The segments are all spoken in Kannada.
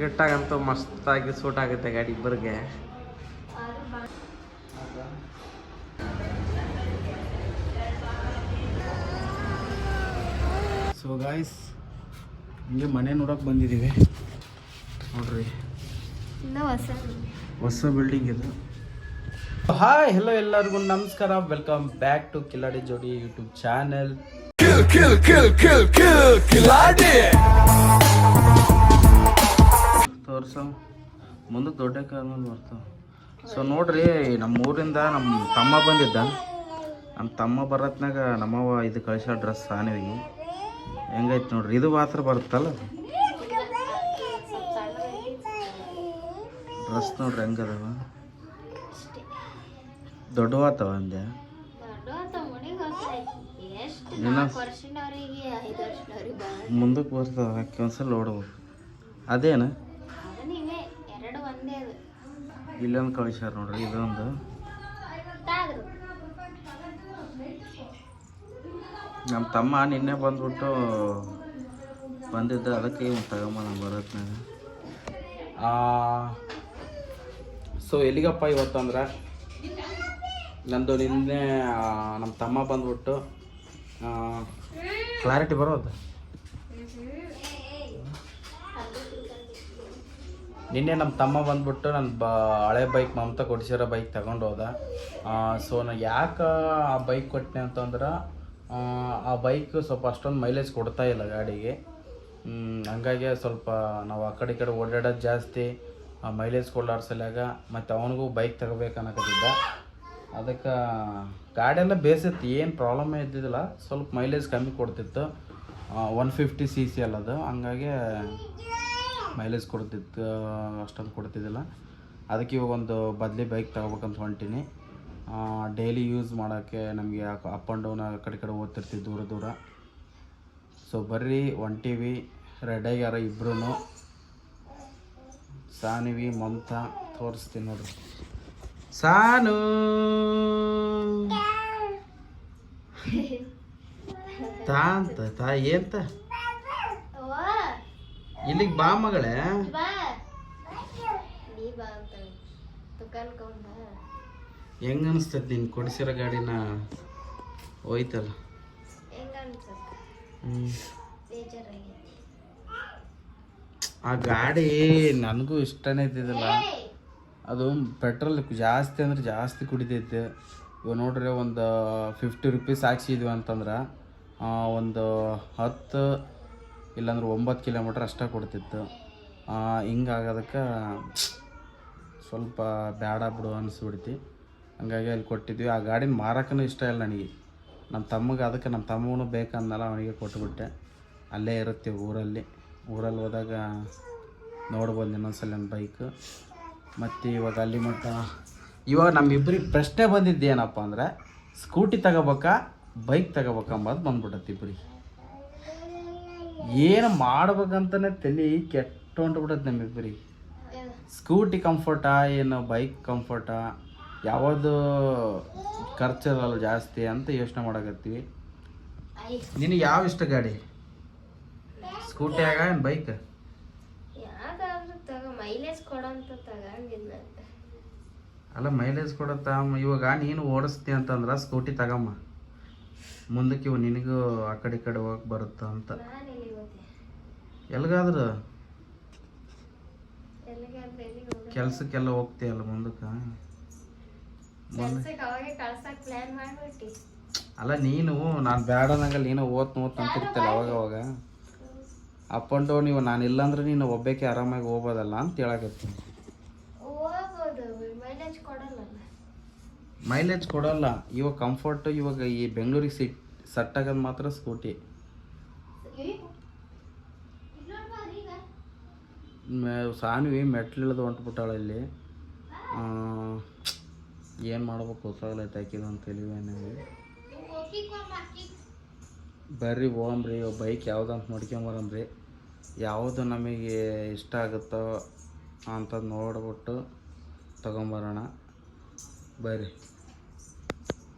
ಕಿಟ್ಟಾಗಂತೂ ಮಸ್ತಾಗಿ ಸೂಟ್ ಆಗುತ್ತೆ ಗಾಡಿ ಇಬ್ಬರಿಗೆ ಸೊ ಗಾಯ್ಸ್ ಹಿಂಗೆ ಮನೆ ನೋಡೋಕೆ ಬಂದಿದ್ದೀವಿ ನೋಡ್ರಿ ಹೊಸ ಬಿಲ್ಡಿಂಗ್ ಇದು ಹಾಯ್ ಹೆಲೋ ಎಲ್ಲರಿಗೂ ನಮಸ್ಕಾರ ವೆಲ್ಕಮ್ ಬ್ಯಾಕ್ ಟು ಕಿಲಾಡಿ ಜೋಡಿ ಯೂಟ್ಯೂಬ್ ಚಾನೆಲ್ ತೋರ್ಸೋ. ಮುಂದೆ ದೊಡ್ಡ ಕಾಲಲ್ಲಿ ಬರ್ತಾವ ಸೊ ನೋಡ್ರಿ ನಮ್ಮ ಊರಿಂದ ನಮ್ಮ ತಮ್ಮ ಬಂದಿದ್ದ. ನಮ್ಮ ತಮ್ಮ ಬರತ್ನಾಗ ನಮ್ಮವ್ವ ಇದು ಕಳಿಸೋ ಡ್ರೆಸ್ ಸಾನಿವಿಗೆ ಹೆಂಗೈತೆ ನೋಡ್ರಿ ಇದು ಮಾತ್ರ ಬರುತ್ತಲ್ಲ? ಡ್ರೆಸ್ ನೋಡ್ರಿ ಹೆಂಗದವ? ಅಂದೆ ಐದು ವರ್ಷದವ್ರಿಗೆ ಬರ ಮುಂದಕ್ಕೆ ಬರ್ತಾವ ಕೆಲಸ ನೋಡ್ಬೋದು ನೋಡ್ಬೇಕು. ಅದೇನು ಅದು ನೀವೇ ಎರಡು ಒಂದೇ ಅದು ಇಲ್ಲೊಂದು ಕಳಿಸ್ಯಾರ ನೋಡ್ರಿ, ಇದೊಂದು. ನಮ್ಮ ತಮ್ಮ ನಿನ್ನೆ ಬಂದ್ಬಿಟ್ಟು ಬಂದಿದ್ದ, ಅದಕ್ಕೆ ಇವ್ನು ತಗೊಂಬ ನಮ್ಮ ಬರತ್ನಾಗ. ಸೊ ಎಲ್ಲಿಗಪ್ಪ ಇವತ್ತು ಅಂದ್ರೆ ನಂದು ನಿನ್ನೆ ನಮ್ಮ ತಮ್ಮ ಬಂದ್ಬಿಟ್ಟು ಕ್ಲಾರಿಟಿ ಬರೋದು? ನಿನ್ನೆ ನಮ್ಮ ತಮ್ಮ ಬಂದ್ಬಿಟ್ಟು ನನ್ನ ಬ ಹಳೆ ಬೈಕ್ ಮಮತಾ ಕೊಡಿಸಿರೋ ಬೈಕ್ ತಗೊಂಡು ಹೋದ. ಸೊ ನಾನು ಯಾಕೆ ಆ ಬೈಕ್ ಕೊಟ್ಟೆ ಅಂತಂದ್ರೆ ಆ, ಆ ಬೈಕ್ ಸ್ವಲ್ಪ ಅಷ್ಟೊಂದು ಮೈಲೇಜ್ ಕೊಡ್ತಾ ಇಲ್ಲ ಗಾಡಿಗೆ. ಹಂಗಾಗಿ ಸ್ವಲ್ಪ ನಾವು ಆ ಕಡೆ ಈ ಕಡೆ ಓಡಾಡೋದು ಜಾಸ್ತಿ ಮೈಲೇಜ್ ಕೊಡ್ಲಾರ ಸಲ್ಯಾಗ ಮತ್ತು ಅವನಿಗೂ ಬೈಕ್ ತಗೋಬೇಕು ಅನ್ನಕತ್ತಿದ್ದ. ಅದಕ್ಕೆ ಗಾಡಿಯೆಲ್ಲ ಬೇಸಿತ್ತು ಏನು ಪ್ರಾಬ್ಲಮ್ ಇದ್ದಿದ್ದಿಲ್ಲ. ಸ್ವಲ್ಪ ಮೈಲೇಜ್ ಕಮ್ಮಿ ಕೊಡ್ತಿತ್ತು. ಒನ್ ಫಿಫ್ಟಿ ಸಿ ಸಿ ಅಲ್ಲದು ಹಂಗಾಗಿ ಮೈಲೇಜ್ ಕೊಡ್ತಿತ್ತು ಅಷ್ಟೊಂದು ಕೊಡ್ತಿದ್ದಿಲ್ಲ. ಅದಕ್ಕೆ ಇವಾಗ ಒಂದು ಬದಲಿ ಬೈಕ್ ತಗೋಬೇಕಂತ ಹೊಂಟೀನಿ. ಡೈಲಿ ಯೂಸ್ ಮಾಡೋಕ್ಕೆ ನಮಗೆ ಅಪ್ ಆ್ಯಂಡ್ ಡೌನ್ ಆ ಕಡೆ ಕಡೆ ಓದ್ತಿರ್ತೀವಿ ದೂರ ದೂರ. ಸೊ ಬರ್ರಿ ಹೊಂಟೀವಿ ಯಾರೋ ಇಬ್ಬರೂ ಸಾನಿವಿ ಮಮತಾ ತೋರಿಸ್ತೀನಿ ನೋಡ್ರಿ. ಸಾನು! ತಾ ಅಂತ ತಾ ಏಂತ ಅವ್ವ, ಇಲ್ಲಿಗೆ ಬಾ ಮಗಳೇ. ಹೆಂಗ ಅನಿಸ್ತದೆ ನೀನು ಕೊಡಿಸಿರೋ ಗಾಡಿನ? ಹೋಯ್ತಲ್ಲ. ಆ ಗಾಡಿ ನನಗೂ ಇಷ್ಟನೇ ಇದ್ದಿದ್ದಲ್ಲ! ಅದು ಪೆಟ್ರೋಲ್ ಜಾಸ್ತಿ ಅಂದ್ರೆ ಜಾಸ್ತಿ ಕುಡಿತೈತೆ ಇವಾಗ ನೋಡ್ರಿ ಒಂದು ಫಿಫ್ಟಿ ರುಪೀಸ್ ಹಾಕ್ಸಿದ್ವಿ ಅಂತಂದ್ರೆ ಒಂದು ಹತ್ತು ಇಲ್ಲಾಂದ್ರೆ ಒಂಬತ್ತು ಕಿಲೋಮೀಟ್ರ್ ಅಷ್ಟೇ ಕೊಡ್ತಿತ್ತು. ಹಿಂಗಾಗೋದಕ್ಕೆ ಸ್ವಲ್ಪ ಬೇಡ ಬಿಡು ಅನಿಸ್ಬಿಡ್ತಿ. ಹಂಗಾಗಿ ಅಲ್ಲಿ ಕೊಟ್ಟಿದ್ವಿ. ಆ ಗಾಡಿನ ಮಾರಕ್ಕೂ ಇಷ್ಟ ಇಲ್ಲ ನನಗೆ. ನಮ್ಮ ತಮ್ಮಗೆ ಅದಕ್ಕೆ ನಮ್ಮ ತಮ್ಮನು ಬೇಕಂದಲ್ಲ ಅವನಿಗೆ ಕೊಟ್ಬಿಟ್ಟೆ. ಅಲ್ಲೇ ಇರುತ್ತೆ ಊರಲ್ಲಿ. ಊರಲ್ಲಿ ಹೋದಾಗ ನೋಡ್ಬೋದು ಇನ್ನೊಂದ್ಸಲ ನನ್ನ ಬೈಕ್. ಮತ್ತು ಇವಾಗ ಅಲ್ಲಿ ಮಟ್ಟ ಇವಾಗ ನಮ್ಮಿಬ್ಬರಿಗೆ ಪ್ರಶ್ನೆ ಬಂದಿದ್ದೇನಪ್ಪ ಅಂದರೆ, ಸ್ಕೂಟಿ ತಗೋಬೇಕಾ, ಬೈಕ್ ತಗೋಬೇಕಂಬದು ಅಂಬದು ಬಂದ್ಬಿಟ್ಟತಿ ಇಬ್ಬರಿಗೆ. ಏನು ಮಾಡ್ಬೇಕಂತಲೇ ತಲೆ ಕೆಟ್ಟ ನಮಗೆ ಬರೀ ಸ್ಕೂಟಿ ಕಂಫರ್ಟಾ ಏನು ಬೈಕ್ ಕಂಫರ್ಟಾ ಯಾವುದು ಖರ್ಚಿರಲ್ಲ ಜಾಸ್ತಿ ಅಂತ ಯೋಚನೆ ಮಾಡಕತ್ತೀವಿ. ನಿನಗೆ ಯಾವ ಇಷ್ಟ ಗಾಡಿ? ಸ್ಕೂಟಿ ಆಗ ಏನು ಬೈಕ್ ಅಲ್ಲ ಮೈಲೇಜ್ ಕೊಡತ್ತ ಇವಾಗ ನೀನು ಓಡಿಸ್ತಿ ಅಂತಂದ್ರೆ ಸ್ಕೂಟಿ ತಗಮ್ಮ ಮುಂದಕ್ಕೆ ಇವು ನಿನಗೂ ಆ ಕಡೆ ಈ ಕಡೆ ಹೋಗಕ್ಕೆ ಬರುತ್ತ ಅಂತ. ಎಲ್ಲಿಗಾದ್ರು ಕೆಲಸಕ್ಕೆಲ್ಲ ಎಲ್ಗಾದ್ರು? ಹೋಗ್ತೀಯಲ್ಲ ಮುಂದಕ್ಕೆ? ಅಲ್ಲ ನೀನು ನಾನು ಬೇಡನಂಗಲ್ಲ ನೀನು ಓದ್ ಓದ್ ಅಂತಿರ್ತಲ್ಲ ಅವಾಗ ಅವಾಗ. ಅಪ್ ಆ್ಯಂಡ್ ಡೌನ್ ಇವ ನಾನು ಇಲ್ಲಾಂದ್ರೆ ನೀನು ಒಬ್ಬಕ್ಕೆ ಆರಾಮಾಗಿ ಹೋಗ್ಬೋದಲ್ಲ ಅಂತ ಹೇಳಕತ್ತೀನಿ ಹೋಗ್ಬೋದು ಮೈಲೇಜ್ ಕೊಡಲ್ಲ ಮೈಲೇಜ್ ಕೊಡಲ್ಲ. ಇವಾಗ ಕಂಫರ್ಟ್ ಇವಾಗ ಈ ಬೆಂಗಳೂರಿಗೆ ಸಿಟ್ ಸೆಟ್ ಆಗೋದು ಮಾತ್ರ ಸ್ಕೂಟಿ ಸಾನ್ವಿ ಮೆಟ್ಲು ಇಳಿದು ಹೊಂಟ್ಬಿಟ್ಟಾಳೆ ಇಲ್ಲಿ. ಏನು ಮಾಡ್ಬೇಕು ಗೊತ್ತಾಗಲೈತೆ ಹಾಕಿದ ಅಂತ ತಿಳಿವೇನಾಗಿ ಬರ್ರಿ ಹೋಗಂಬ್ರಿ ಬೈಕ್ ಯಾವ್ದಂತ ನೋಡ್ಕೊಂಬರಂಬ್ರಿ ಯಾವುದು ನಮಗೆ ಇಷ್ಟ ಆಗುತ್ತೋ ಅಂತ ನೋಡ್ಬಿಟ್ಟು ತಗೊಂಬರೋಣ. ಬರ್ರಿ.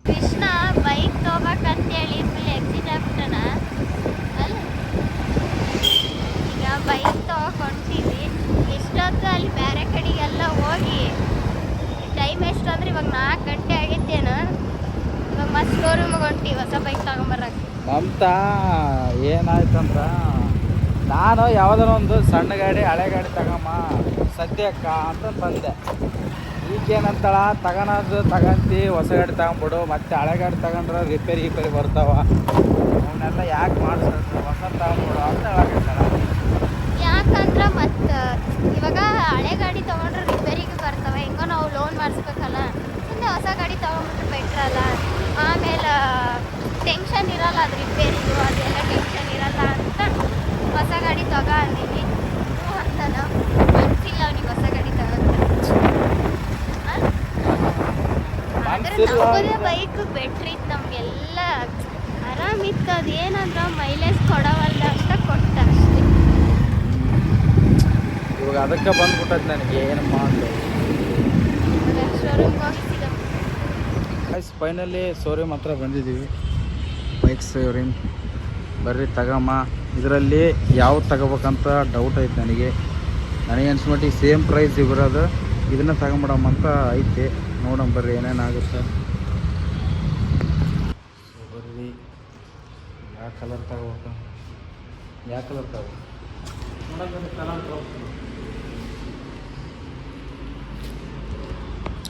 ಕೃಷ್ಣ ಬೈಕ್ ತಗೋಬೇಕಂತೇಳಿ ಫುಲ್ ಎಕ್ಸಿಟ್ ಆಗ್ಬಿಟ್ಟಣ ಅಲ್ಲ? ಈಗ ಬೈಕ್ ತಗೊಂಡಿವಿ ಅಲ್ಲಿ ಬೇರೆ ಕಡೆಗೆಲ್ಲ ಹೋಗಿ ಟೈಮ್ ಎಷ್ಟು ಅಂದ್ರೆ ಇವಾಗ ನಾಲ್ಕು ಗಂಟೆ ಆಗೈತೇನು. ಇವಾಗ ಮತ್ತೆ ಶೋರೂಮ್ಗೆ ಹೊಂಟಿ ಹೊಸ ಬೈಕ್ ತಗೊಂಬರಕ್ಕೆ ಮಮತಾ, ಏನಾಯ್ತಂದ್ರ, ನಾನು ಯಾವ್ದಾರ ಒಂದು ಸಣ್ಣ ಗಾಡಿ, ಹಳೆ ಗಾಡಿ ತಗೊಮ್ಮ ಸದ್ಯಕ್ಕ ಅಂತ ಬಂದೆ. ಈಗೇನಂತಾಳ ತಗೋಣದು ತಗಂತಿ ಹೊಸ ಗಾಡಿ ತಗೊಂಬಿಡು ಮತ್ತೆ ಹಳೆ ಗಾಡಿ ತಗೊಂಡ್ರೆ ರಿಪೇರಿ ಗಿಪೇರಿ ಬರ್ತಾವ. ಅವನ್ನೆಲ್ಲ ಯಾಕೆ ಮಾಡಿಸ್ತಾರೆ ಹೊಸ ತಗೊಂಬಿಡು ಅಂತ ಹೇಳಕತ್ತಾಳ ಯಾಕಂದ್ರೆ ಮತ್ತು, ಇವಾಗ ಹಳೆ ಗಾಡಿ ತೊಗೊಂಡ್ರೆ ರಿಪೇರಿಗೆ ಬರ್ತಾವೆ. ಹೆಂಗೋ ನಾವು ಲೋನ್ ಮಾಡಿಸ್ಬೇಕಲ್ಲ. ಮುಂದೆ ಹೊಸ ಗಾಡಿ ತೊಗೊಂಡ್ಬಿಟ್ರೆ ಬೆಟ್ರ್ ಅಲ್ಲ. ಆಮೇಲೆ ಟೆನ್ಷನ್ ಇರಲ್ಲ ಅದು ರಿಪೇರಿದು ಅದೆಲ್ಲ ಟೆನ್ಷನ್ ಇರಲ್ಲ ಅಂತ ಹೊಸ ಗಾಡಿ ತಗೋ ಅಂದೀನಿ ಹ್ಞೂ ಅಂತಾನ ಮನ್ಸಿಲ್ಲ ಅವ್ನಿಗೆ ಹೊಸ ಗಾಡಿ ತಗೋದು ಆದ್ರೆ ಮನ್ಸಿಲ್ಲ ನಮ್ಮದೇ ಅಂದ್ರೆ- ಬೈಕ್ ಬೆಟ್ರ್ ಇತ್ತು ನಮಗೆಲ್ಲ ಅದು ಅದೇನಂದ್ರೆ ಮೈಲೇಜ್ ಕೊಡವಲ್ಲ ಅಂತ ಕೊಟ್ಟ ಅಷ್ಟೇ. ಇವಾಗ ಅದಕ್ಕೆ ಬಂದ್ಬಿಟ್ಟದ್ ನನಗೆ ಏನು ಮಾಡಲಿ ಫೈನಲಿ ಶೋರೂಮ್ ಹತ್ರ ಬಂದಿದ್ದೀವಿ. ಬೈಕ್ ಶೋರೂಮ್ ಬರ್ರಿ ತಗಮ್ಮ. ಇದರಲ್ಲಿ ಯಾವ್ದು ತಗೋಬೇಕಂತ ಡೌಟ್ ಐತೆ ನನಗೆ. ನನಗೆ ಅನ್ಸ್ಮಟ್ಟಿಗೆ ಸೇಮ್ ಪ್ರೈಸ್ ಇರೋದು ಇದನ್ನ ತಗೊಂಬಿಡಮ್ಮ ಅಂತ ಐತೆ. ನೋಡೋಣ ಬರ್ರಿ ಏನೇನಾಗುತ್ತೆ. ಆಗುತ್ತೆ ಬರ್ರಿ ಯಾವ ಕಲರ್ ತಗೋಬೇಕು? ಯಾವ ಕಲರ್ ತಗೋ ಕಲರ್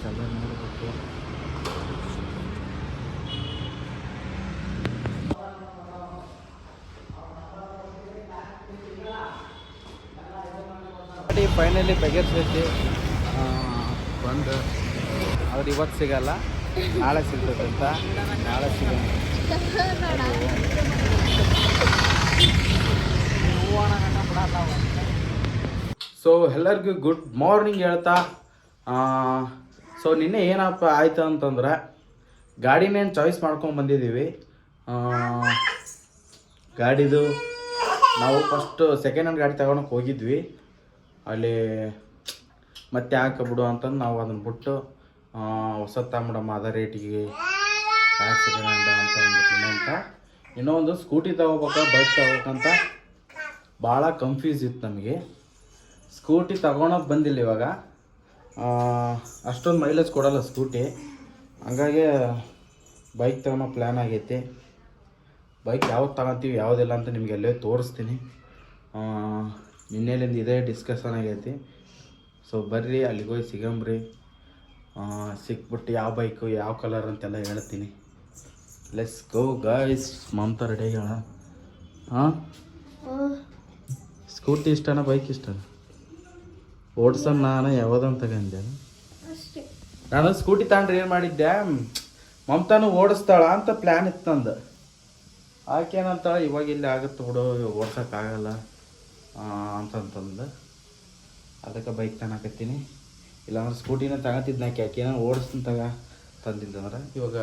ಕಲರ್ ನೋಡಬೇಕು ಫೈನಲಿ ಬಗೆಹರಿಸೈತಿ ಬಂದು ಆದ್ರೆ ಇವತ್ತು ಸಿಗಲ್ಲ. ನಾಳೆ ಸಿಗ್ತದೆ ಅಂತ. ನಾಳೆ ಸಿಗಲ್ಲ. ಸೊ ಎಲ್ಲರಿಗೂ ಗುಡ್ ಮಾರ್ನಿಂಗ್ ಹೇಳ್ತಾ. ಸೊ ನಿನ್ನೆ ಏನಪ್ಪ ಆಯ್ತು ಅಂತಂದ್ರೆ ಗಾಡಿನೇನು ಚಾಯ್ಸ್ ಮಾಡ್ಕೊಂಡು ಬಂದಿದ್ದೀವಿ. ಗಾಡಿದು ನಾವು ಫಸ್ಟು ಸೆಕೆಂಡ್ ಹ್ಯಾಂಡ್ ಗಾಡಿ ತಗೊಳಕ್ಕೆ ಹೋಗಿದ್ವಿ. ಅಲ್ಲಿ ಮತ್ತೆ ಯಾಕೆ ಬಿಡು ಅಂತಂದು ನಾವು ಅದನ್ನ ಬಿಟ್ಟು ಹೊಸದು ತಗೊಂಬಿಡಮ್ಮ ಅದ ರೇಟಿಗೆ ಅಂತ ಅಂದ್ಬಿಟ್ಟು ಅಂತ ಇನ್ನೂ ಒಂದು ಸ್ಕೂಟಿ ತಗೋಬೇಕ ಬೈಕ್ ತಗೋಬೇಕಂತ ಭಾಳ ಕನ್ಫ್ಯೂಸ್ ಇತ್ತು ನಮಗೆ. ಸ್ಕೂಟಿ ತಗೊಳೋದು ಬಂದಿಲ್ಲ ಇವಾಗ. ಅಷ್ಟೊಂದು ಮೈಲೇಜ್ ಕೊಡಲ್ಲ ಸ್ಕೂಟಿ ಹಂಗಾಗಿ ಬೈಕ್ ತಗೊಳೋ ಪ್ಲ್ಯಾನ್ ಆಗೈತಿ. ಬೈಕ್ ಯಾವ್ದು ತಗೊತೀವಿ, ಯಾವುದಿಲ್ಲ ಅಂತ ನಿಮ್ಗೆ ಎಲ್ಲೇ ತೋರಿಸ್ತೀನಿ. ನಿನ್ನೆಲಿಂದ ಇದೇ ಡಿಸ್ಕಷನ್ ಆಗೈತಿ. ಸೊ ಬರ್ರಿ ಅಲ್ಲಿಗೆ ಹೋಗಿ ಸಿಗಂಬ್ರಿ. ಸಿಕ್ಬಿಟ್ಟು ಯಾವ ಬೈಕು ಯಾವ ಕಲರ್ ಅಂತೆಲ್ಲ ಹೇಳ್ತೀನಿ. Let's go guys Mamata ready ಹೇಳ. ಹಾಂ ಸ್ಕೂಟಿ ಇಷ್ಟನ ಬೈಕ್ ಇಷ್ಟ ಓಡ್ಸನ್ ನಾನು ಯಾವ್ದಂತ ತಗೊಂಡೆ ನಾನು ಸ್ಕೂಟಿ ತಗೊಂಡ್ರೆ ಏನು ಮಾಡಿದ್ದೆ? ಮಮತಾನು ಓಡಿಸ್ತಾಳ ಅಂತ ಪ್ಲ್ಯಾನ್ ಇತ್ತು ನಂದು. ಆಕೆ ಏನಂತಾಳ ಇವಾಗ ಇಲ್ಲಿ ಆಗುತ್ತೆ ಹುಡುಗ ಓಡ್ಸೋಕ್ಕಾಗಲ್ಲ ಅಂತಂತಂದು. ಅದಕ್ಕೆ ಬೈಕ್ ತಗೊಳಕತ್ತೀನಿ ಇಲ್ಲಾಂದ್ರೆ ಸ್ಕೂಟಿನ ತಗೋತಿದ್ನ ಯಾಕೆ ಏನೋ ಓಡಿಸ್ತೀನಿ ತಗ ತಂದಿದ್ದಂದ್ರೆ ಇವಾಗ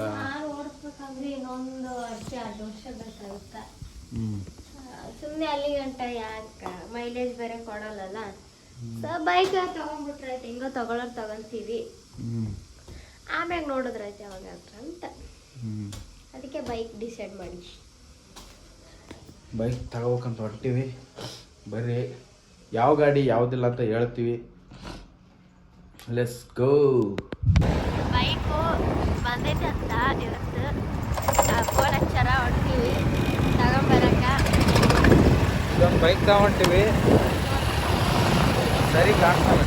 ಸುಮ್ಮನೆ ಅಲ್ಲಿ ಗಂಟ ಯಾಕ? ಮೈಲೇಜ್ ಬೇರೆ ಕೊಡಲ್ಲಲ್ಲ? ಸೊ ಬೈಕ್ ತಗೊಂಡ್ಬಿಟ್ರೆ ಆಯ್ತು. ಹೆಂಗೋ ತಗೊಳ್ಳೋರು ತಗೊಂತೀವಿ ಆಮ್ಯಾಗ ನೋಡಿದ್ರಾಯ್ತು ಯಾವಾಗ ಅಂತ. ಅದಕ್ಕೆ ಬೈಕ್ ಡಿಸೈಡ್ ಮಾಡಿ ಬೈಕ್ ತಗೋಬೇಕಂತ ಹೊರ್ತೀವಿ ಬರ್ರಿ ಯಾವ ಗಾಡಿ ಯಾವುದಿಲ್ಲ ಅಂತ ಹೇಳ್ತೀವಿ. ಲೆಸ್ ಗೋ ಬೈಕು ಬಂದೈತೆ ಅಂತ ಇವತ್ತು. ಫೋನ್ ಹಚ್ಚಾರ ಹೊಡ್ತೀವಿ. ತಗೊಂಬರಕ ಇದೊಂದು ಬೈಕ್ ತಗೊಂತೀವಿ. ಸರಿ ಕಾಣ್ತಾರೆ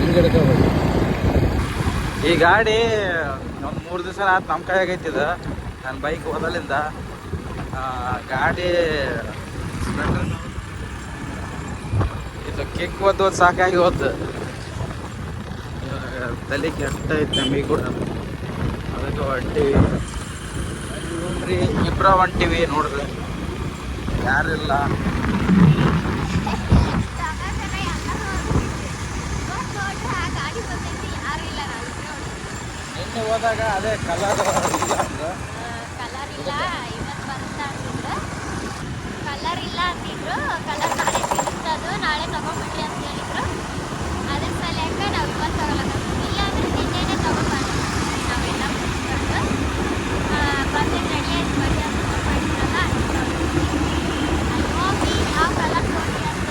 ಹಿಂಗಡ್ಕ ಈ ಗಾಡಿ ಒಂದು ಮೂರು ದಿವಸ ಆತು ನಮ್ಮ ಕೈಯಾಗೈತಿದ ನನ್ನ ಬೈಕ್ ಹೋದಲಿಂದ ಆ, ಗಾಡಿ ಇದು ಕಿಕ್ ಒದ್ದು ಸಾಕಾಗಿ ಹೋದ್ದು. ತಲೆ ತಲೆ ಕೆಟ್ಟೈತೆ ನಮಗೆ ಕೂಡ. ಅದಕ್ಕೆ ಹೊಂಟಿವಿ ನೋಡ್ರಿ ಇಬ್ಬರ ಹೊಂಟಿವಿ ನೋಡ್ರಿ ಯಾರಿಲ್ಲ. ನಿನ್ನೆ ಹೋದಾಗ ಅದೇ ಕಲರ್. ಹೇಳಿದ್ರು. ಕಲರ್ ನಾಳೆ ಸಿಗುತ್ತದು ನಾಳೆ ತಗೊಂಡ್ಬಿಡ್ರಿ ಅಂತ ಹೇಳಿದ್ರು. ಅದ್ರ ಸಲಕ ನಾವು ಇವತ್ತು ತಗೊಳಕತ್ತೀವಿ ಇಲ್ಲಾಂದ್ರೆ ನಿನ್ನೆನೆ ತಗೊಂಡ್ಬಾರ್ದು ನಾವೆಲ್ಲ ಮುಗಿಸ್ಕೊಂಡು ಬಂದೆ ರೆಡಿ ಆಯ್ತು ಬಟ್ಟೆ ಮಾಡಿದ್ರಲ್ಲ ಯಾವ ಕಲರ್ ಅಂತ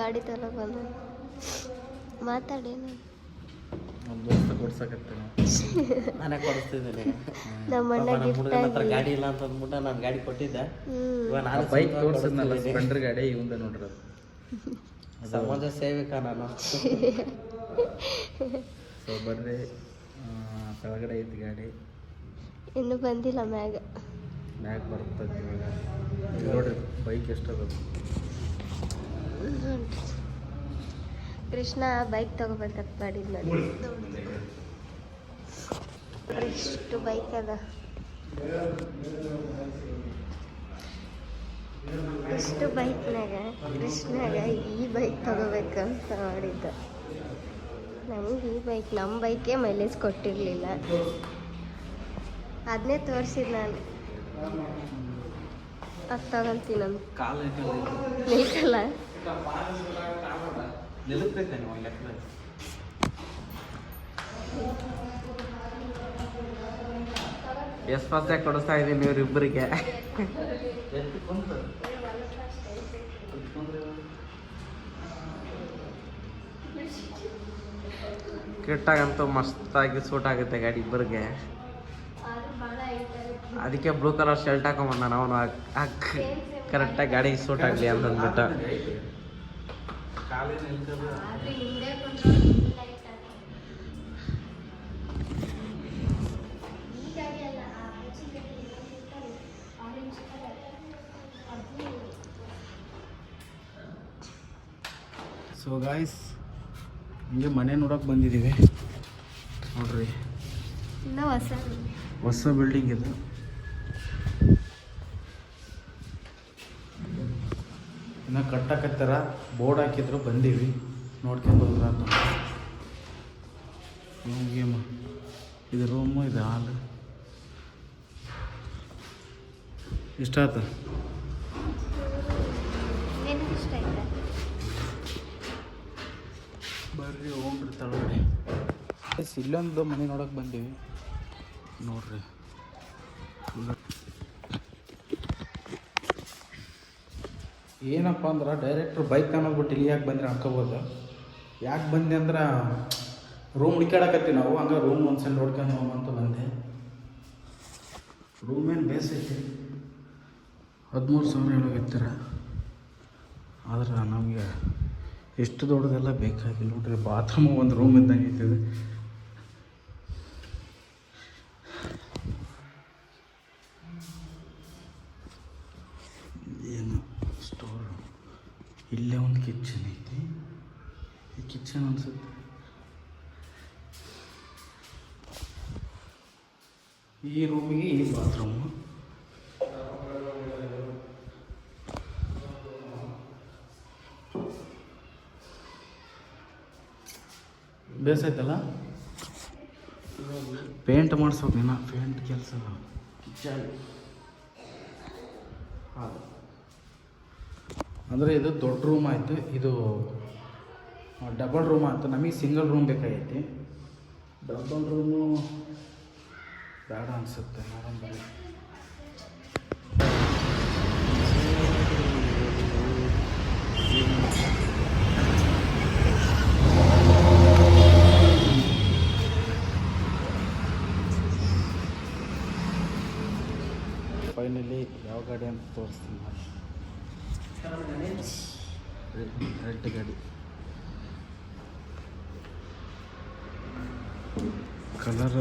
ಗಾಡಿ ತಲೋ ಮಾತಾಡೇನು ಕೊಡ್ಸಕತ್ತೇನೆ. ನಾನೇ ಕೊಡಿಸ್ತಿದ್ದೀನಿ. ನಮ್ಮ ಹುಡುಗನ ಹತ್ರ ಗಾಡಿ ಇಲ್ಲ ಅಂತ ಅಂದ್ಬಿಟ್ಟು ನಾನು ಗಾಡಿ ಕೊಟ್ಟಿದ್ದೆ. ಇವಾಗ ನಾನು ಬೈಕ್ ತೋರ್ಸಿದ್ನಲ್ಲ ಸ್ಪೆಂಡರ್ ಗಾಡಿ ಇವಂದ ನೋಡ್ರಿ ಸಮಾಜ ಸೇವಿಕ ನಾನು. ಸೊ ಬರ್ರಿ. ಕೆಳಗಡೆ ಐತಿ ಗಾಡಿ. ಇನ್ನು ಬಂದಿಲ್ಲ ಮ್ಯಾಗ. ಮ್ಯಾಗ ಬರ್ತದೆ ಇವಾಗ. ನೋಡ್ರಿ ಬೈಕ್ ಎಷ್ಟದ? ಕೃಷ್ಣ ಬೈಕ್ ತಗೋಬೇಕಂತ ಮಾಡಿದ್ ನೋಡಿ ಎಷ್ಟು ಬೈಕ್ ಅದ. ಇಷ್ಟು ಬೈಕ್ನಾಗ ಕೃಷ್ಣಾಗ ಈ ಬೈಕ್ ತಗೋಬೇಕಂತ ಮಾಡಿದ್ದ. ನಮ್ಗೆ ಈ ಬೈಕ್ ನಮ್ಮ ಬೈಕೇ ಮೈಲೇಜ್ ಕೊಟ್ಟಿರಲಿಲ್ಲ. ಅದನ್ನೇ ತೋರಿಸಿದ್ ನಾನು. ಅದು ತಗೊಂತೀನಿ ನಾನು. ನಿಲ್ಕಲ್ಲ ಎಷ್ಟು ಫಾಸ್ಟಾಗಿ ಕೊಡಿಸ್ತಾ ಇದ್ದೀನಿ ಇವ್ರಿಬ್ಬರಿಗೆ? ಕಿಟ್ಟಾಗಂತೂ ಮಸ್ತಾಗಿ ಸೂಟ್ ಆಗುತ್ತೆ ಗಾಡಿ ಇಬ್ಬರಿಗೆ. ಅದಕ್ಕೆ ಬ್ಲೂ ಕಲರ್ ಶರ್ಟ್ ಹಾಕೊಂಬಂದ ಅವನು. ಕರೆಕ್ಟಾಗಿ ಗಾಡಿಗೆ ಸೂಟ್ ಆಗಲಿ ಅಂತಂದ್ಬಿಟ್ಟು ಸೊ ಗಾಯ್ಸ್ ಹಿಂಗೆ ಮನೆ ನೋಡೋಕೆ ಬಂದಿದ್ದೀವಿ ನೋಡ್ರಿ. ಹೊಸ ಬಿಲ್ಡಿಂಗ್ ಇದು. ಇನ್ನು ಕಟ್ಟಕತ್ತಾರ ಬೋರ್ಡ್ ಹಾಕಿದ್ರು ಬಂದೀವಿ. ನೋಡ್ಕೊಂಡು ಹೋದ್ರ ಗೇಮ್. ಇದು ರೂಮು ಇದು ಹಾಲ್ ಇಷ್ಟ ಆಯ್ತಾ? ಬರ್ರಿ ಹೋಗ್ರಿ ತಳಗಡೆ ಎಸ್ ಇಲ್ಲೊಂದು ಮನೆ ನೋಡಕ್ಕೆ ಬಂದೀವಿ. ನೋಡ್ರಿ. ಏನಪ್ಪ ಅಂದ್ರೆ ಡೈರೆಕ್ಟ್ರು ಬೈಕ್ ಅನ್ನೋದ್ಬಿಟ್ಟು ಇಲ್ಲಿ ಯಾಕೆ ಬಂದ್ರೆ ಅನ್ಕೋಬೋದು? ಯಾಕೆ ಬಂದೆ ಅಂದ್ರೆ ರೂಮ್ ಹುಡ್ಕಾಡಕತ್ತೀವಿ ನಾವು, ಹಂಗೆ ರೂಮ್ ಒಂದು ಸಲ ನೋಡ್ಕೊಂಡು ಹೋಗಂತ ಬಂದೆ. ರೂಮ್ ಏನು ಬೇಸೈತಿ ಹದಿಮೂರು ಸಾವಿರ ಹೇಳೋಗಿರ್ತಾರೆ ಆದ್ರೆ ನಮಗೆ ಎಷ್ಟು ದೊಡ್ಡದೆಲ್ಲ ಬೇಕಾಗಿಲ್ಲ ನೋಡ್ರಿ, ಬಾತ್ರೂಮ್ ಒಂದು ರೂಮ್ ಇದ್ದಂಗೆ ಐತಿದೆ ಏನು ಸ್ಟೋರ್ ಇಲ್ಲೇ ಒಂದು ಕಿಚನ್ ಐತಿ. ಈ ಕಿಚನ್ ಅನ್ಸುತ್ತೆ. ಈ ರೂಮಿಗೆ ಈ ಬಾತ್ರೂಮು ಬೇಸೈತಲ್ಲ ಪೇಂಟ್ ಮಾಡಿಸ್ಬೇಕು ನೀನು ಪೇಂಟ್ ಕೆಲಸ. ಅಂದರೆ ಇದು ದೊಡ್ಡ ರೂಮ್ ಆಯಿತು ಇದು ಡಬಲ್ ರೂಮ್ ಆಯಿತು ನಮಗೆ ಸಿಂಗಲ್ ರೂಮ್ ಬೇಕಾಗೈತಿ. ಡಬಲ್ ರೂಮು ಬೇಡ ಅನಿಸುತ್ತೆ ಬನ್ನಿ. ಫೈನಲಿ ಯಾವ ಗಾಡಿ ಅಂತ ತೋರಿಸ್ತೀನಿ ನಾನು. ರೆಡ್ ಗಾಡಿ. ಕಲರ್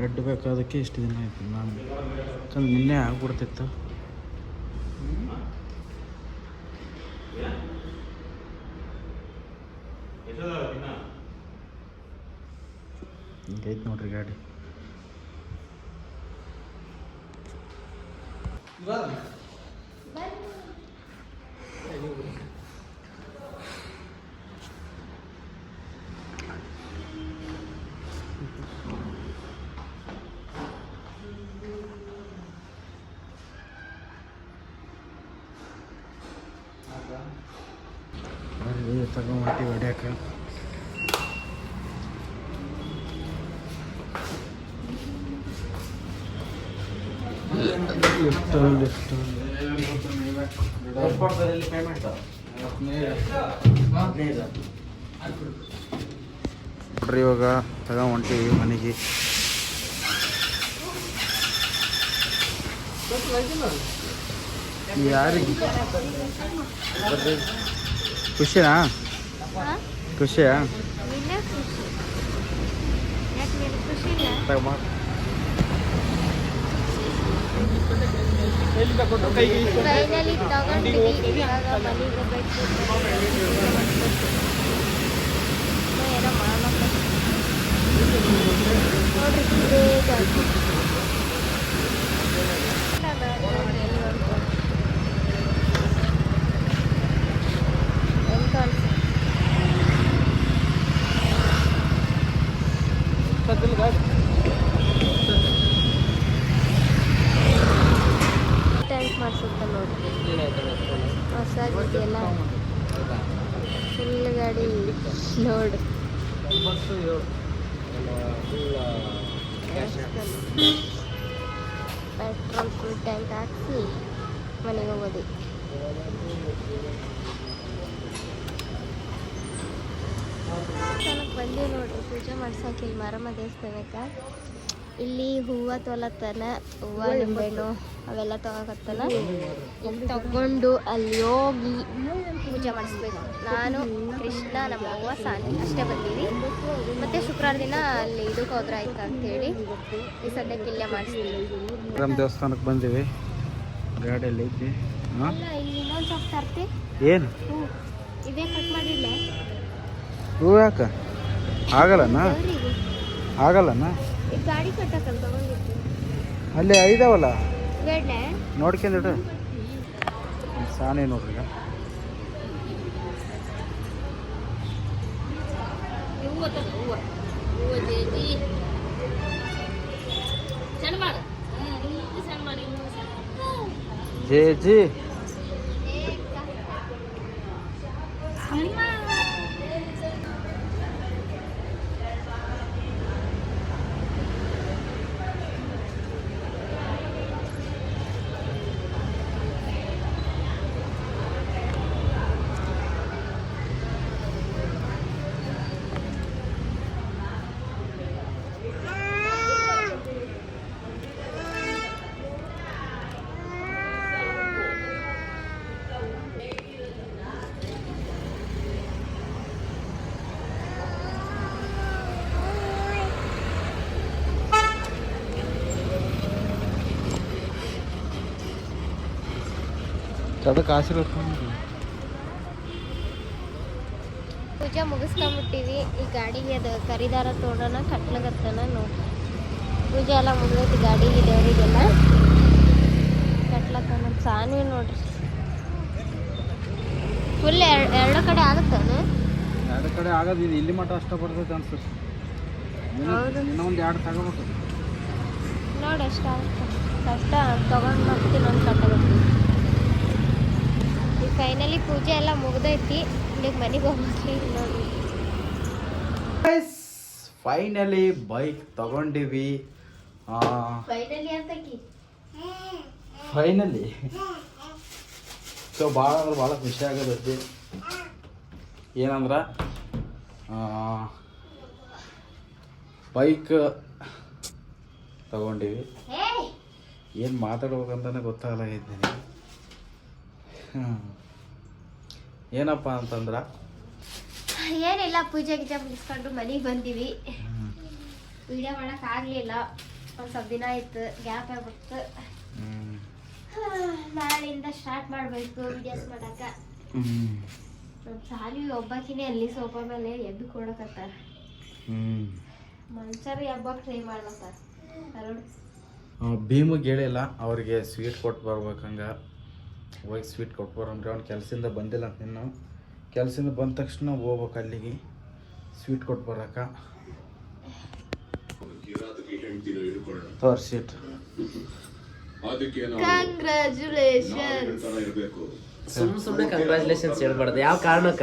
ರೆಡ್ ಬೇಕಾದಕ್ಕೆ ಇಷ್ಟು ದಿನ ಆಯ್ತು. ನಾನು ಯಾಕಂದ್ರೆ ನಿನ್ನೆ ಆಗ್ಬಿಡ್ತಿತ್ತು. ಹಿಂಗೈತೆ ನೋಡ್ರಿ ಗಾಡಿ. Vâng. Vâng. Vâng, bây giờ ta có một tiêu đây không? ನೋಡ್ರಿ ಇವಾಗ ತಗೊಂಡ್ ಹೊಂಟೀವಿ ಮನೆಗೆ. ಯಾರಿಗೆ? ಖುಷಿನಾ? ಖುಷಿಯಾ? ಖುಷಿ ಯಾಕೆ ನಿನಗೆ ಖುಷಿ ಇಲ್ಲ ಫೈನಲಿ ತಗೊಂಡಿವಿ ಇವಾಗ ಮನೆಗೆ ಹೋಗ್ಬೇಕು ಇನ್ನೂ ಏನೋ ಮಾಡ್ಬೇಕು ನೋಡ್ರಿ ಬೇಗ ಹೆಂಗ್ ಟ್ಯಾಂಕ್ ಮಾಡಿಸುತ್ತೆ ನೋಡಿ ಹೊಸಾಗಿದೆಯಲ್ಲ ಫುಲ್ ಗಾಡಿ ಲೋಡ್ ಪೆಟ್ರೋಲ್ ಫುಲ್ ಟ್ಯಾಂಕ್ ಹಾಕ್ಸಿ ಮನೆಗೆ ಹೋಗೋದು. ಬಂದೀವಿ ನೋಡ್ರಿ ಪೂಜೆ ಮಾಡ್ಸಕ್ಕೆ ಇಲ್ಲಿ ಮಾರಮ್ಮ ದೇವಸ್ಥಾನಕ್ಕೆ. ಇಲ್ಲಿ ಹೂವ ತೊಲತ್ತಾನ ಹೂವು ನಿಂಬೆಹಣ್ಣು ಅವೆಲ್ಲ ತಗೋಕತ್ತಲ್ಲ ಇಲ್ಲಿ ತಗೊಂಡು ಅಲ್ಲಿ ಹೋಗಿ ಪೂಜೆ ಮಾಡಿಸ್ಬೇಕು. ನಾನು ಕೃಷ್ಣ ನಮ್ಮ ಅವ್ವ ಸಾನಿ ಅಷ್ಟೇ ಬಂದೀವಿ. ಮತ್ತೆ ಶುಕ್ರವಾರ ದಿನ ಅಲ್ಲಿ ಇದಕ್ಕೆ ಹೋದ್ರೆ ಆಯ್ತು ಅಂತೇಳಿ ಈ ಸದ್ಯಕ್ಕೆ ಇಲ್ಲೇ ಮಾಡಿಸ್ತೀವಿ. ನಮ್ಮ ದೇವಸ್ಥಾನಕ್ಕೆ ಬಂದೀವಿ. ಗಾಡಿಯಲ್ಲಿ ಐತಿ ಇಲ್ಲಿ ಇನ್ನೊಂದು ಸ್ವಲ್ಪ ತರ್ತಿ. ಏನು? ಇದೇ ಕಟ್ ಮಾಡಿಲ್ಲ ಹೂ ಯಾಕ? ಆಗಲ್ಲ ಆಗಲ್ಲನ? ಈ ಗಾಡಿ ಕಟ್ಟಕ್ಕಲ್ಲ ತಗೊಂಡಿರ್ತೀನಿ ಅಲ್ಲಿ ಐದಾವಲ್ಲ? ಬೇಡ ನೋಡ್ಕೊಂಡಿಡು ಸಾನಿ ನೋಡ್ರಿ. ಈಗ ಹೂವು ತಗೋ ಹೂವು. ಹೂವು ಜೇಜಿ. ಸಣ್ಣ ಮಾಡು ಸಣ್ಣ ಮಾಡಿ ಜೇ ಜಿ ಅದಕ್ಕೆ ಆಶೀರ್ವಾದ. ಪೂಜೆ ಮುಗಿಸ್ಕೊಂಬಿಟ್ಟಿವಿ ಈ ಗಾಡಿಗೆ ಅದು ಕರಿದಾರ ತೋಡೋಣ ಕಟ್ಲಗತ್ತನ ನೋಡಿ. ಪೂಜೆ ಎಲ್ಲ ಮುಗಿದೈತಿ ಗಾಡಿಗೆ ದೇವರಿಗೆಲ್ಲ ಕಟ್ಲತ್ತನ ಸಾನ್ವಿ ನೋಡ್ರಿ. ಫುಲ್ ಎರಡು ಕಡೆ ಆಗುತ್ತಾನೆ? ಎರಡು ಕಡೆ ಆಗೋದು ಇದು ಇಲ್ಲಿ ಮಟ್ಟ ಅಷ್ಟ ಬರ್ತೈತೆ ಅನ್ಸುತ್ತೆ. ಇನ್ನೊಂದು ಎರಡು ತಗೋಬೇಕು. ನೋಡಿ ಎಷ್ಟು ಆಗುತ್ತೆ. ಕಷ್ಟ ತೊಗೊಂಡು ಮತ್ತೆ ಇನ್ನೊಂದು ಕಟ್ಟಬೇಕು ಈಗ ಫೈನಲಿ ಪೂಜೆ ಎಲ್ಲ ಮುಗ್ದೈತಿ. ಈಗ ಮನೆಗೆ ಹೋಗ್ಬೇಕು ನೋಡಿ ಫೈನಲಿ ಬೈಕ್ ತಗೊಂಡಿವಿ. ಫೈನಲಿ ಅಂತಕಿ? ಫೈನಲಿ ಸೊ ಭಾಳ ಅಂದ್ರೆ ಭಾಳ ಖುಷಿ ಆಗೋದೈತಿ ಏನಂದ್ರೆ ಬೈಕ್ ತಗೊಂಡಿವಿ. ಏನು ಮಾತಾಡ್ಬೇಕಂತಾನೆ ಗೊತ್ತಾಗಲ್ಲ ನನಗೆ ಹ್ಮ್. ಏನಪ್ಪ ಅಂತಂದ್ರ? ಏನಿಲ್ಲ ಪೂಜೆ ಗೀಜೆ ಮುಗಿಸ್ಕೊಂಡು ಮನೆಗೆ ಬಂದೀವಿ. ವಿಡಿಯೋ ಮಾಡಕ್ ಆಗ್ಲಿಲ್ಲ. ಒಂದ್ ಸ್ವಲ್ಪ ದಿನ ಆಯ್ತು ಗ್ಯಾಪ್ ಹ್ಮ್. ನಾಳೆಯಿಂದ ಸ್ಟಾರ್ಟ್ ಮಾಡ್ಬೇಕು ವಿಡಿಯೋಸ್ ಮಾಡಕ. ನಮ್ ಸಾಲಿ ಒಬ್ಬಾಕಿನೇ ಅಲ್ಲಿ ಸೋಫಾ ಮೇಲೆ ಎದ್ದು ಕೊಡಕತ್ತಾರ. ಮನುಷ್ಯರು ಹಬ್ಬಕ್ಕೆ ಟ್ರೈ ಮಾಡ್ಲತ್ತಾರ. ಆ, ಭೀಮಿಗೆ ಹೇಳಿಲ್ಲ ಅವ್ರಿಗೆ ಸ್ವೀಟ್ ಕೊಟ್ಟು ಬರ್ಬೇಕಂಗ. ಹೋಗಿ ಸ್ವೀಟ್ ಕೊಟ್ಟು ಬರೋನ್ರಿ ಅವ್ನು ಕೆಲಸದಿಂದ ಬಂದಿಲ್ಲ ಅಂತ ನಿನ್ನ. ಕೆಲಸದಿಂದ ಬಂದ ತಕ್ಷಣ ಹೋಗ್ಬೇಕು ಅಲ್ಲಿಗೆ. ಸ್ವೀಟ್ ಕೊಟ್ಟು ಬರಕ. ತೋರ್ಸಿಟ್ ಸುಮ್ ಸುಮ್ನೆ ಕಂಗ್ರಾಚುಲೇಷನ್ಸ್ ಹೇಳ್ಬಾರ್ದು. ಯಾವ ಕಾರಣಕ್ಕ?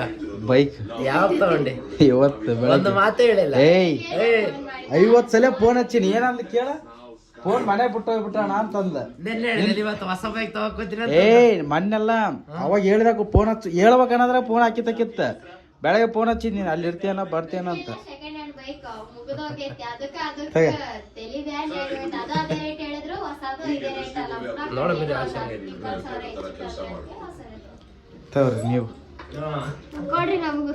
ಬೈಕ್ ಯಾವ ತಗೊಂಡೆ? ಇವತ್ತು ಒಂದು ಮಾತೇ ಹೇಳಿಲ್ಲ. ಏಯ್. ಏ ಐವತ್ತು ಸಲ ಫೋನ್ ಹಚ್ಚಿನಿ ಏನಂದ ಕೇಳ. ಫೋನ್ ಮನೆ ಬಿಟ್ಟು ಹೋಗ್ಬಿಟ್ಟಣ ಅಂತಂದ. ನೆನ್ನೆ ಹೇಳಿದ್ರೆ ಇವತ್ತು ಹೊಸ ಬೈಕ್ ತಗೋತೀನಿ ಏಯ್ ಮೊನ್ನೆಲ್ಲ ಅವಾಗ ಹೇಳಿದಾಗ ಫೋನ್ ಹಚ್ಚು. ಹೇಳ್ಬೇಕನ್ನಂದ್ರೆ ಫೋನ್ ಹಾಕಿತ್ತಕ್ಕಿತ್ತ ಬೆಳಗ್ಗೆ ಫೋನ್ ಹಚ್ಚಿದ್ ನೀನು ಅಲ್ಲಿ ಇರ್ತೀಯನ ಬರ್ತೀಯನ ಅಂತ. ಹೆಚ್ಚು ನೀವು. ಕೊಡ್ರಿ ನಮಗೂ.